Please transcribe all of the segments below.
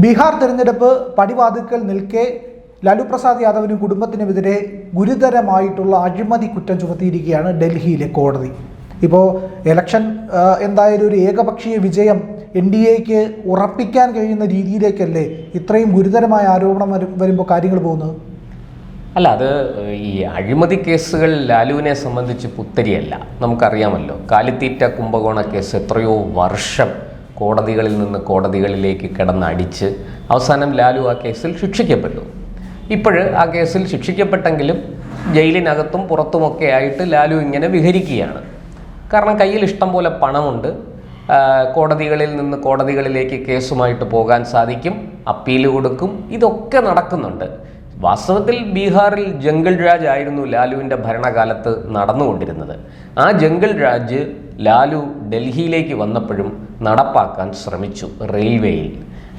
ബീഹാർ തെരഞ്ഞെടുപ്പ് പടിവാതിക്കൽ നിൽക്കെ ലാലു പ്രസാദ് യാദവിനും കുടുംബത്തിനുമെതിരെ ഗുരുതരമായിട്ടുള്ള അഴിമതി കുറ്റം ചുമത്തിയിരിക്കുകയാണ് ഡൽഹിയിലെ കോടതി. ഇപ്പോൾ ഇലക്ഷൻ എന്തായാലും ഒരു ഏകപക്ഷീയ വിജയം എൻ ഡി എക്ക് ഉറപ്പിക്കാൻ കഴിയുന്ന രീതിയിലേക്കല്ലേ ഇത്രയും ഗുരുതരമായ ആരോപണം വരും- വരുമ്പോൾ കാര്യങ്ങൾ പോകുന്നത്? അല്ല അത് ഈ അഴിമതി കേസുകൾ ലാലുവിനെ സംബന്ധിച്ച് പുത്തരിയല്ല. നമുക്കറിയാമല്ലോ കാലിത്തീറ്റ കുംഭകോണ കേസ് എത്രയോ വർഷം കോടതികളിൽ നിന്ന് കോടതികളിലേക്ക് കിടന്നടിച്ച് അവസാനം ലാലു ആ കേസിൽ ശിക്ഷിക്കപ്പെട്ടു. ഇപ്പോഴ് ആ കേസിൽ ശിക്ഷിക്കപ്പെട്ടെങ്കിലും ജയിലിനകത്തും പുറത്തുമൊക്കെ ആയിട്ട് ലാലു ഇങ്ങനെ വിഹരിക്കുകയാണ്. കാരണം കയ്യിൽ ഇഷ്ടം പോലെ പണമുണ്ട്. കോടതികളിൽ നിന്ന് കോടതികളിലേക്ക് കേസുമായിട്ട് പോകാൻ സാധിക്കും. അപ്പീൽ കൊടുക്കും. ഇതൊക്കെ നടക്കുന്നുണ്ട്. വാസ്തവത്തിൽ ബീഹാറിൽ ജംഗിൾ രാജ് ആയിരുന്നു ലാലുവിന്റെ ഭരണകാലത്ത് നടന്നുകൊണ്ടിരുന്നത്. ആ ജംഗിൾ രാജ് ലാലു ഡൽഹിയിലേക്ക് വന്നപ്പോഴും നടപ്പാക്കാൻ ശ്രമിച്ചു റെയിൽവേയിൽ.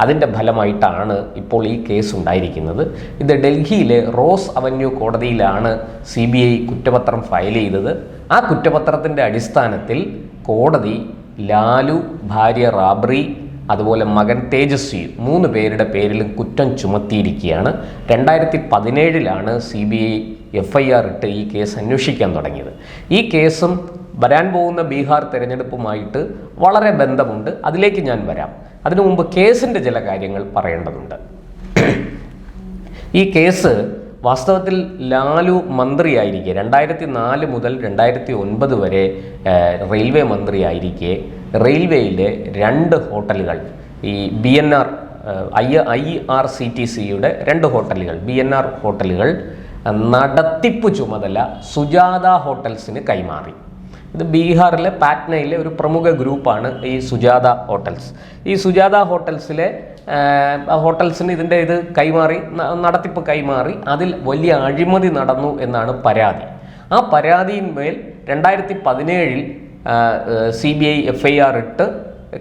അതിന്റെ ഫലമായിട്ടാണ് ഇപ്പോൾ ഈ കേസ് ഉണ്ടായിരിക്കുന്നത്. ഇത് ഡൽഹിയിലെ റോസ് അവന്യൂ കോടതിയിലാണ് സി ബി ഐ കുറ്റപത്രം ഫയൽ ചെയ്തത്. ആ കുറ്റപത്രത്തിന്റെ അടിസ്ഥാനത്തിൽ കോടതി ലാലു ഭാര്യ റാബ്രി അതുപോലെ മകൻ തേജസ്വി മൂന്ന് പേരുടെ പേരിലും കുറ്റം ചുമത്തിയിരിക്കുകയാണ്. രണ്ടായിരത്തി പതിനേഴിലാണ് C B I F I R ഇട്ട് ഈ കേസ് അന്വേഷിക്കാൻ തുടങ്ങിയത്. ഈ കേസും വരാൻ പോകുന്ന ബീഹാർ തെരഞ്ഞെടുപ്പുമായിട്ട് വളരെ ബന്ധമുണ്ട്. അതിലേക്ക് ഞാൻ വരാം. അതിനു മുമ്പ് കേസിന്റെ ചില കാര്യങ്ങൾ പറയേണ്ടതുണ്ട്. ഈ കേസ് വാസ്തവത്തിൽ ലാലു മന്ത്രിയായിരിക്കെ. രണ്ടായിരത്തി നാല് മുതൽ രണ്ടായിരത്തി ഒൻപത് വരെ റെയിൽവേ മന്ത്രിയായിരിക്കെ. റെയിൽവേയിലെ രണ്ട് ഹോട്ടലുകൾ ഈ B N R I I R C T സിയുടെ രണ്ട് ഹോട്ടലുകൾ ബി എൻ ആർ ഹോട്ടലുകൾ നടത്തിപ്പ് ചുമതല സുജാത ഹോട്ടൽസിന് കൈമാറി. ഇത് ബീഹാറിലെ പാറ്റ്നയിലെ ഒരു പ്രമുഖ ഗ്രൂപ്പാണ് ഈ സുജാത ഹോട്ടൽസ്. ഈ സുജാത ഹോട്ടൽസിലെ ഹോട്ടൽസിന് ഇതിന്റെ ഇത് കൈമാറി നടത്തിപ്പ് കൈമാറി അതിൽ വലിയ അഴിമതി നടന്നു എന്നാണ് പരാതി. ആ പരാതിയിന്മേൽ രണ്ടായിരത്തി പതിനേഴിൽ C B I F I R ഇട്ട്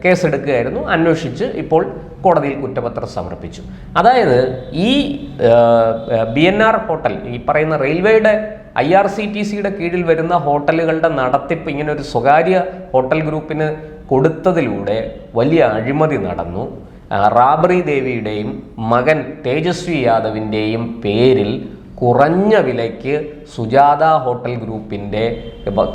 കേസെടുക്കുകയായിരുന്നു അന്വേഷിച്ച് ഇപ്പോൾ കോടതിയിൽ കുറ്റപത്രം സമർപ്പിച്ചു. അതായത് ഈ ബി എൻ ആർ ഹോട്ടൽ ഈ പറയുന്ന റെയിൽവേയുടെ ഐ ആർ സി ടി സിയുടെ കീഴിൽ വരുന്ന ഹോട്ടലുകളുടെ നടത്തിപ്പ് ഇങ്ങനെ ഒരു സ്വകാര്യ ഹോട്ടൽ ഗ്രൂപ്പിന് കൊടുത്തതിലൂടെ വലിയ അഴിമതി നടന്നു. റാബറി ദേവിയുടെയും മകൻ തേജസ്വി യാദവിന്റെയും പേരിൽ കുറഞ്ഞ വിലയ്ക്ക് സുജാത ഹോട്ടൽ ഗ്രൂപ്പിന്റെ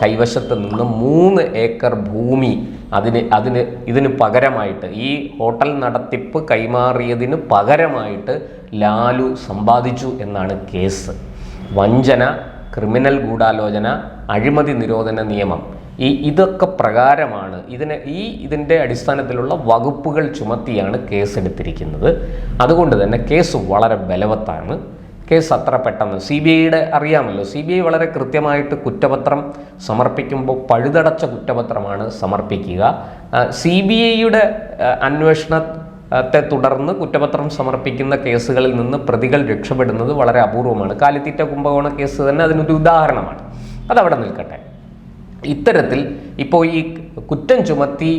കൈവശത്ത് നിന്ന് മൂന്ന് ഏക്കർ ഭൂമി അതിന് അതിന് ഇതിന് പകരമായിട്ട് ഈ ഹോട്ടൽ നടത്തിപ്പ് കൈമാറിയതിന് പകരമായിട്ട് ലാലു സമ്പാദിച്ചു എന്നാണ് കേസ്. വഞ്ചന ക്രിമിനൽ ഗൂഢാലോചന അഴിമതി നിരോധന നിയമം. ഈ ഇതൊക്കെ പ്രകാരമാണ് ഇതിനെ ഈ ഇതിന്റെ അടിസ്ഥാനത്തിലുള്ള വകുപ്പുകൾ ചുമത്തിയാണ് കേസെടുത്തിരിക്കുന്നത്. അതുകൊണ്ട് തന്നെ കേസ് വളരെ ബലവത്താണ്. കേസ് അത്ര പെട്ടെന്ന്. സി ബി ഐയുടെ അറിയാമല്ലോ. സി ബി ഐ വളരെ കൃത്യമായിട്ട് കുറ്റപത്രം സമർപ്പിക്കുമ്പോൾ പഴുതടച്ച കുറ്റപത്രമാണ് സമർപ്പിക്കുക. സി ബി ഐയുടെ അന്വേഷണത്തെ തുടർന്ന് കുറ്റപത്രം സമർപ്പിക്കുന്ന കേസുകളിൽ നിന്ന് പ്രതികൾ രക്ഷപ്പെടുന്നത് വളരെ അപൂർവമാണ്. കാലിത്തീറ്റ കുംഭകോണ കേസ് തന്നെ അതിനൊരു ഉദാഹരണമാണ്. അതവിടെ നിൽക്കട്ടെ. ഇത്തരത്തിൽ ഇപ്പോൾ ഈ കുറ്റം ചുമത്തി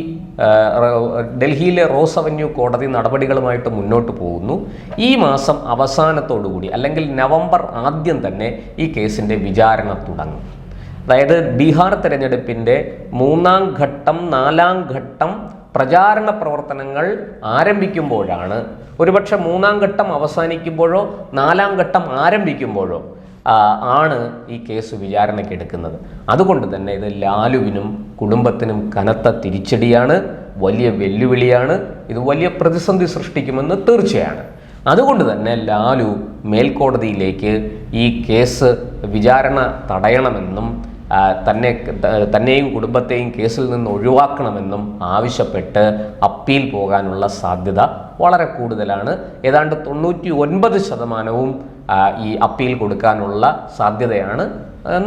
ഡൽഹിയിലെ റോസ് അവന്യൂ കോടതി നടപടികളുമായിട്ട് മുന്നോട്ട് പോകുന്നു. ഈ മാസം അവസാനത്തോടുകൂടി അല്ലെങ്കിൽ നവംബർ ആദ്യം തന്നെ ഈ കേസിന്റെ വിചാരണ തുടങ്ങും. അതായത് ബീഹാർ തെരഞ്ഞെടുപ്പിന്റെ മൂന്നാം ഘട്ടം നാലാം ഘട്ടം പ്രചാരണ പ്രവർത്തനങ്ങൾ ആരംഭിക്കുമ്പോഴാണ്. ഒരുപക്ഷെ മൂന്നാം ഘട്ടം അവസാനിക്കുമ്പോഴോ നാലാം ഘട്ടം ആരംഭിക്കുമ്പോഴോ ആണ് ഈ കേസ് വിചാരണയ്ക്ക് എടുക്കുന്നത്. അതുകൊണ്ട് തന്നെ ഇത് ലാലുവിനും കുടുംബത്തിനും കനത്ത തിരിച്ചടിയാണ് വലിയ വെല്ലുവിളിയാണ് ഇത് വലിയ പ്രതിസന്ധി സൃഷ്ടിക്കുമെന്ന് തീർച്ചയാണ്. അതുകൊണ്ട് തന്നെ ലാലു മേൽക്കോടതിയിലേക്ക് ഈ കേസ് വിചാരണ തടയണമെന്നും തന്നെ തന്നെയും കുടുംബത്തെയും കേസിൽ നിന്ന് ഒഴിവാക്കണമെന്നും ആവശ്യപ്പെട്ട് അപ്പീൽ പോകാനുള്ള സാധ്യത വളരെ കൂടുതലാണ്. ഏതാണ്ട് തൊണ്ണൂറ്റി ഒൻപത് ശതമാനവും ഈ അപ്പീൽ കൊടുക്കാനുള്ള സാധ്യതയാണ്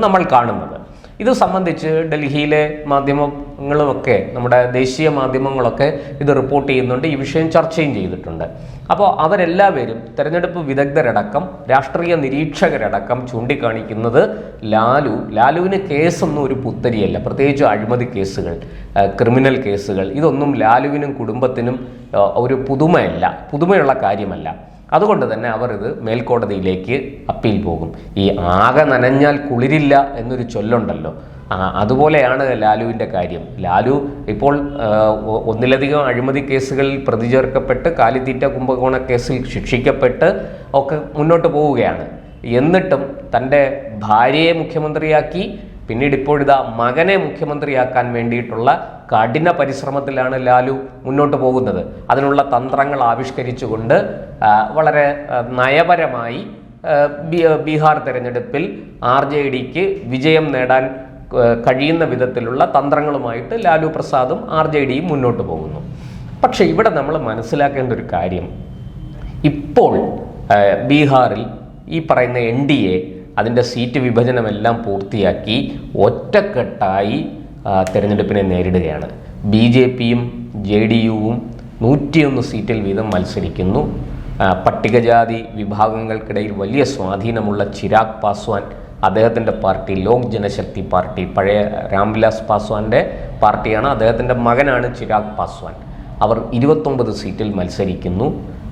നമ്മൾ കാണുന്നത്. ഇത് സംബന്ധിച്ച് ഡൽഹിയിലെ മാധ്യമങ്ങളുമൊക്കെ നമ്മുടെ ദേശീയ മാധ്യമങ്ങളൊക്കെ ഇത് റിപ്പോർട്ട് ചെയ്യുന്നുണ്ട് ഈ വിഷയം ചർച്ചയും ചെയ്തിട്ടുണ്ട്. അപ്പോൾ അവരെല്ലാവരും തെരഞ്ഞെടുപ്പ് വിദഗ്ധരടക്കം രാഷ്ട്രീയ നിരീക്ഷകരടക്കം ചൂണ്ടിക്കാണിക്കുന്നത് ലാലു. ലാലുവിന് കേസൊന്നും ഒരു പുത്തരിയല്ല. പ്രത്യേകിച്ച് അഴിമതി കേസുകൾ ക്രിമിനൽ കേസുകൾ ഇതൊന്നും ലാലുവിനും കുടുംബത്തിനും ഒരു പുതുമയല്ല. പുതുമയുള്ള കാര്യമല്ല. അതുകൊണ്ട് തന്നെ അവർ ഇത് മേൽക്കോടതിയിലേക്ക് അപ്പീൽ പോകും. ഈ ആകെ നനഞ്ഞാൽ കുളിരില്ല എന്നൊരു ചൊല്ലുണ്ടല്ലോ. അതുപോലെയാണ് ലാലുവിന്റെ കാര്യം. ലാലു ഇപ്പോൾ ഒന്നിലധികം അഴിമതി കേസുകളിൽ പ്രതി ചേർക്കപ്പെട്ട് കാലിത്തീറ്റ കുംഭകോണ കേസിൽ ശിക്ഷിക്കപ്പെട്ട് ഒക്കെ മുന്നോട്ട് പോവുകയാണ്. എന്നിട്ടും തന്റെ ഭാര്യയെ മുഖ്യമന്ത്രിയാക്കി പിന്നീട് ഇപ്പോഴിതാ മകനെ മുഖ്യമന്ത്രിയാക്കാൻ വേണ്ടിയിട്ടുള്ള കഠിന പരിശ്രമത്തിലാണ് ലാലു മുന്നോട്ട് പോകുന്നത്. അതിനുള്ള തന്ത്രങ്ങൾ ആവിഷ്കരിച്ചുകൊണ്ട് വളരെ നയപരമായി ബീഹാർ തെരഞ്ഞെടുപ്പിൽ ആർ ജെ ഡിക്ക് വിജയം നേടാൻ കഴിയുന്ന വിധത്തിലുള്ള തന്ത്രങ്ങളുമായിട്ട് ലാലു പ്രസാദും ആർ ജെ ഡിയും മുന്നോട്ട് പോകുന്നു. പക്ഷെ ഇവിടെ നമ്മൾ മനസ്സിലാക്കേണ്ട ഒരു കാര്യം. ഇപ്പോൾ ബീഹാറിൽ ഈ പറയുന്ന എൻ ഡി എ അതിന്റെ സീറ്റ് വിഭജനമെല്ലാം പൂർത്തിയാക്കി ഒറ്റക്കെട്ടായി തിരഞ്ഞെടുപ്പിനെ നേരിടുകയാണ്. ബി ജെ പിയും ജെ ഡി യുവും നൂറ്റിയൊന്ന് സീറ്റിൽ വീതം മത്സരിക്കുന്നു. പട്ടികജാതി വിഭാഗങ്ങൾക്കിടയിൽ വലിയ സ്വാധീനമുള്ള ചിരാഗ് പാസ്വാൻ അദ്ദേഹത്തിന്റെ പാർട്ടി ലോക് ജനശക്തി പാർട്ടി പഴയ രാംവിലാസ് പാസ്വാന്റെ പാർട്ടിയാണ്. അദ്ദേഹത്തിന്റെ മകനാണ് ചിരാഗ് പാസ്വാൻ. അവർ ഇരുപത്തൊമ്പത് സീറ്റിൽ മത്സരിക്കുന്നു.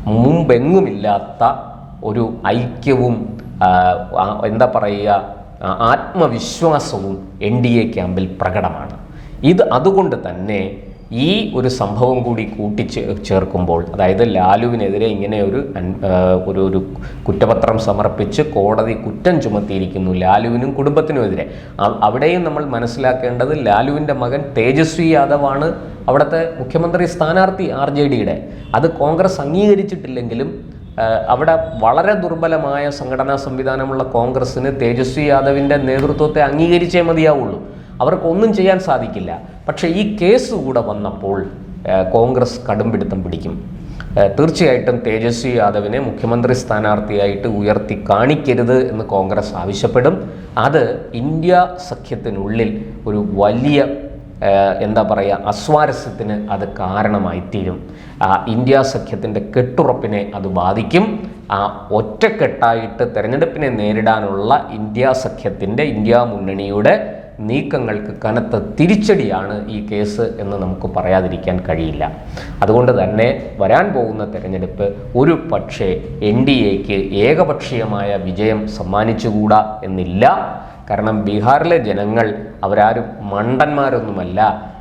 മുമ്പെങ്ങുമില്ലാത്ത ഒരു ഐക്യവും എന്താ പറയുക ആത്മവിശ്വാസവും എൻ ഡി എ ക്യാമ്പിൽ പ്രകടമാണ്. ഇത് അതുകൊണ്ട് തന്നെ ഈ ഒരു സംഭവം കൂടി കൂട്ടിച്ച് ചേർക്കുമ്പോൾ അതായത് ലാലുവിനെതിരെ ഇങ്ങനെ ഒരു ഒരു ഒരു കുറ്റപത്രം സമർപ്പിച്ച് കോടതി കുറ്റം ചുമത്തിയിരിക്കുന്നു ലാലുവിനും കുടുംബത്തിനുമെതിരെ അവിടെയും നമ്മൾ മനസ്സിലാക്കേണ്ടത് ലാലുവിന്റെ മകൻ തേജസ്വി യാദവാണ് അവിടുത്തെ മുഖ്യമന്ത്രി സ്ഥാനാർത്ഥി ആർ ജെ ഡിയുടെ. അത് കോൺഗ്രസ് അംഗീകരിച്ചിട്ടില്ലെങ്കിലും അവിടെ വളരെ ദുർബലമായ സംഘടനാ സംവിധാനമുള്ള കോൺഗ്രസ്സിന് തേജസ്വി യാദവിന്റെ നേതൃത്വത്തെ അംഗീകരിച്ചേ മതിയാവുള്ളൂ. അവർക്കൊന്നും ചെയ്യാൻ സാധിക്കില്ല. പക്ഷേ ഈ കേസ് കൂടെ വന്നപ്പോൾ കോൺഗ്രസ് കടുംപിടുത്തം പിടിക്കും. തീർച്ചയായിട്ടും തേജസ്വി യാദവിനെ മുഖ്യമന്ത്രി സ്ഥാനാർത്ഥിയായിട്ട് ഉയർത്തി കാണിക്കരുത് എന്ന് കോൺഗ്രസ് ആവശ്യപ്പെടും. അത് ഇന്ത്യ സഖ്യത്തിനുള്ളിൽ ഒരു വലിയ എന്താ പറയുക അസ്വാരസ്യത്തിന് അത് കാരണമായി തീരും ഇന്ത്യ സഖ്യത്തിന്റെ കെട്ടുറപ്പിനെ അത് ബാധിക്കും. ആ ഒറ്റക്കെട്ടായിട്ട് തെരഞ്ഞെടുപ്പിനെ നേരിടാനുള്ള ഇന്ത്യ സഖ്യത്തിന്റെ ഇന്ത്യ മുന്നണിയുടെ നീക്കങ്ങൾക്ക് കനത്ത തിരിച്ചടിയാണ് ഈ കേസ് എന്ന് നമുക്ക് പറയാതിരിക്കാൻ കഴിയില്ല. അതുകൊണ്ട് തന്നെ വരാൻ പോകുന്ന തെരഞ്ഞെടുപ്പ് ഒരു പക്ഷേ എൻ ഡി എക്ക് ഏകപക്ഷീയമായ വിജയം സമ്മാനിച്ചുകൂടാ എന്നില്ല. കാരണം ബീഹാറിലെ ജനങ്ങൾ അവരാരും മണ്ടന്മാരൊന്നുമല്ല.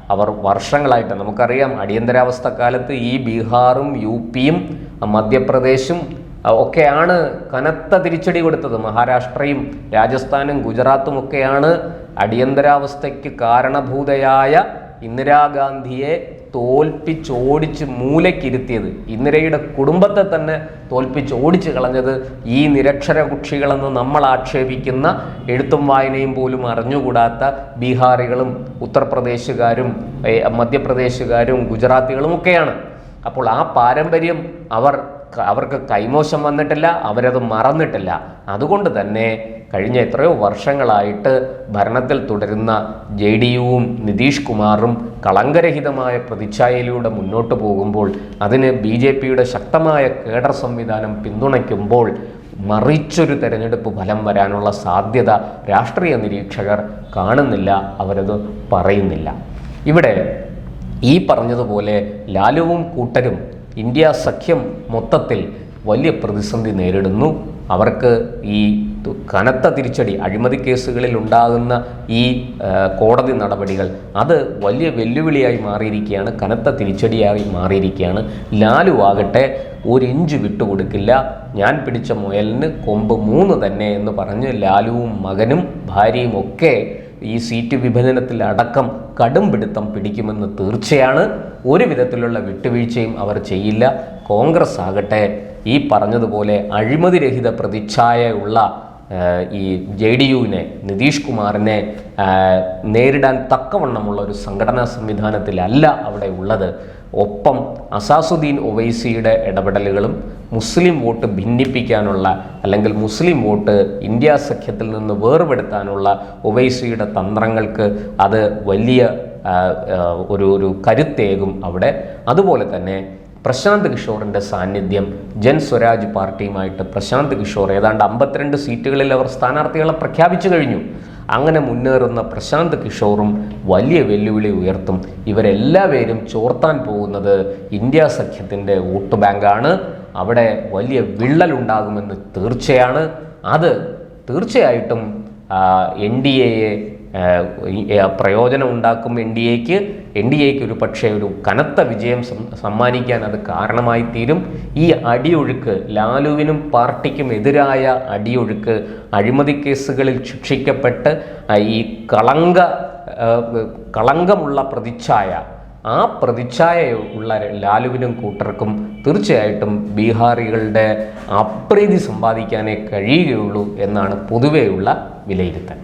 അവർ വർഷങ്ങളായിട്ട് നമുക്കറിയാം അടിയന്തരാവസ്ഥ കാലത്ത് ഈ ബീഹാറും യു പിയും മധ്യപ്രദേശും ഒക്കെയാണ് കനത്ത തിരിച്ചടി കൊടുത്തത്. മഹാരാഷ്ട്രയും രാജസ്ഥാനും ഗുജറാത്തും ഒക്കെയാണ് അടിയന്തരാവസ്ഥയ്ക്ക് കാരണഭൂതയായ ഇന്ദിരാഗാന്ധിയെ തോൽപ്പിച്ചോടിച്ച് മൂലക്കിരുത്തിയത് ഇന്ദിരയുടെ കുടുംബത്തെ തന്നെ തോൽപ്പിച്ചോടിച്ച് കളഞ്ഞത് ഈ നിരക്ഷര കുക്ഷികളെന്ന് നമ്മൾ ആക്ഷേപിക്കുന്ന എഴുത്തും വായനയും പോലും അറിഞ്ഞുകൂടാത്ത ബീഹാറികളും ഉത്തർപ്രദേശുകാരും മധ്യപ്രദേശുകാരും ഗുജറാത്തികളും ഒക്കെയാണ്. അപ്പോൾ ആ പാരമ്പര്യം അവർ അവർക്ക് കൈമോശം വന്നിട്ടില്ല അവരത് മറന്നിട്ടില്ല. അതുകൊണ്ട് തന്നെ കഴിഞ്ഞ എത്രയോ വർഷങ്ങളായിട്ട് ഭരണത്തിൽ തുടരുന്ന ജെ ഡി യുവും നിതീഷ് കുമാറും കളങ്കരഹിതമായ പ്രതിച്ഛായയിലൂടെ മുന്നോട്ട് പോകുമ്പോൾ അതിന് ബി ജെ പിയുടെ ശക്തമായ കേഡർ സംവിധാനം പിന്തുണയ്ക്കുമ്പോൾ മറിച്ചൊരു തെരഞ്ഞെടുപ്പ് ഫലം വരാനുള്ള സാധ്യത രാഷ്ട്രീയ നിരീക്ഷകർ കാണുന്നില്ല അവരത് പറയുന്നില്ല. ഇവിടെ ഈ പറഞ്ഞതുപോലെ ലാലുവും കൂട്ടരും ഇന്ത്യ സഖ്യം മൊത്തത്തിൽ വലിയ പ്രതിസന്ധി നേരിടുന്നു. അവർക്ക് ഈ കനത്ത തിരിച്ചടി അഴിമതി കേസുകളിൽ ഉണ്ടാകുന്ന ഈ കോടതി നടപടികൾ അത് വലിയ വെല്ലുവിളിയായി മാറിയിരിക്കുകയാണ് കനത്ത തിരിച്ചടിയായി മാറിയിരിക്കുകയാണ്. ലാലു ആകട്ടെ ഒരു ഇഞ്ച് വിട്ടുകൊടുക്കില്ല. ഞാൻ പിടിച്ച മുയലിന് കൊമ്പ് മൂന്ന് തന്നെ എന്ന് പറഞ്ഞ് ലാലുവും മകനും ഭാര്യയും ഒക്കെ ഈ സീറ്റ് വിഭജനത്തിൽ അടക്കം കടും പിടുത്തം പിടിക്കുമെന്ന് തീർച്ചയാണ്. ഒരു വിധത്തിലുള്ള വിട്ടുവീഴ്ചയും അവർ ചെയ്യില്ല. കോൺഗ്രസ് ആകട്ടെ ഈ പറഞ്ഞതുപോലെ അഴിമതിരഹിത പ്രതിച്ഛായയുള്ള ഈ ജെ ഡി യുവിനെ നിതീഷ് കുമാറിനെ നേരിടാൻ തക്കവണ്ണമുള്ള ഒരു സംഘടനാ സംവിധാനത്തിലല്ല അവിടെ ഉള്ളത്. ഒപ്പം അസാസുദ്ദീൻ ഒവൈസിയുടെ ഇടപെടലുകളും മുസ്ലിം വോട്ട് ഭിന്നിപ്പിക്കാനുള്ള അല്ലെങ്കിൽ മുസ്ലിം വോട്ട് ഇന്ത്യ സഖ്യത്തിൽ നിന്ന് വേർപെടുത്താനുള്ള ഒവൈസിയുടെ തന്ത്രങ്ങൾക്ക് അത് വലിയ ഒരു ഒരു കരുത്തേകും അവിടെ. അതുപോലെ തന്നെ പ്രശാന്ത് കിഷോറിന്റെ സാന്നിധ്യം ജൻ സ്വരാജ് പാർട്ടിയുമായിട്ട് പ്രശാന്ത് കിഷോർ ഏതാണ്ട് അമ്പത്തിരണ്ട് സീറ്റുകളിൽ അവർ സ്ഥാനാർത്ഥികളെ പ്രഖ്യാപിച്ചു കഴിഞ്ഞു. അങ്ങനെ മുന്നേറുന്ന പ്രശാന്ത് കിഷോറും വലിയ വെല്ലുവിളി ഉയർത്തും. ഇവരെല്ലാവരും ചോർത്താൻ പോകുന്നത് ഇന്ത്യ സഖ്യത്തിന്റെ വോട്ട് ബാങ്കാണ്. അവിടെ വലിയ വിള്ളലുണ്ടാകുമെന്ന് തീർച്ചയാണ്. അത് തീർച്ചയായിട്ടും എൻ ഡി എയെ പ്രയോജനം ഉണ്ടാക്കും എൻ ഡി എക്ക്. എൻ ഡി എക്ക് ഒരു പക്ഷേ ഒരു കനത്ത വിജയം സമ്മാനിക്കാൻ അത് കാരണമായി തീരും ഈ അടിയൊഴുക്ക് ലാലുവിനും പാർട്ടിക്കും എതിരായ അടിയൊഴുക്ക് അഴിമതി കേസുകളിൽ ശിക്ഷിക്കപ്പെട്ട് ഈ കളങ്ക കളങ്കമുള്ള പ്രതിച്ഛായ ആ പ്രതിച്ഛായ ഉള്ള ലാലുവിനും കൂട്ടർക്കും തീർച്ചയായിട്ടും ബീഹാറികളുടെ അപ്രീതി സമ്പാദിക്കാനേ കഴിയുകയുള്ളൂ എന്നാണ് പൊതുവെയുള്ള വിലയിരുത്തൽ.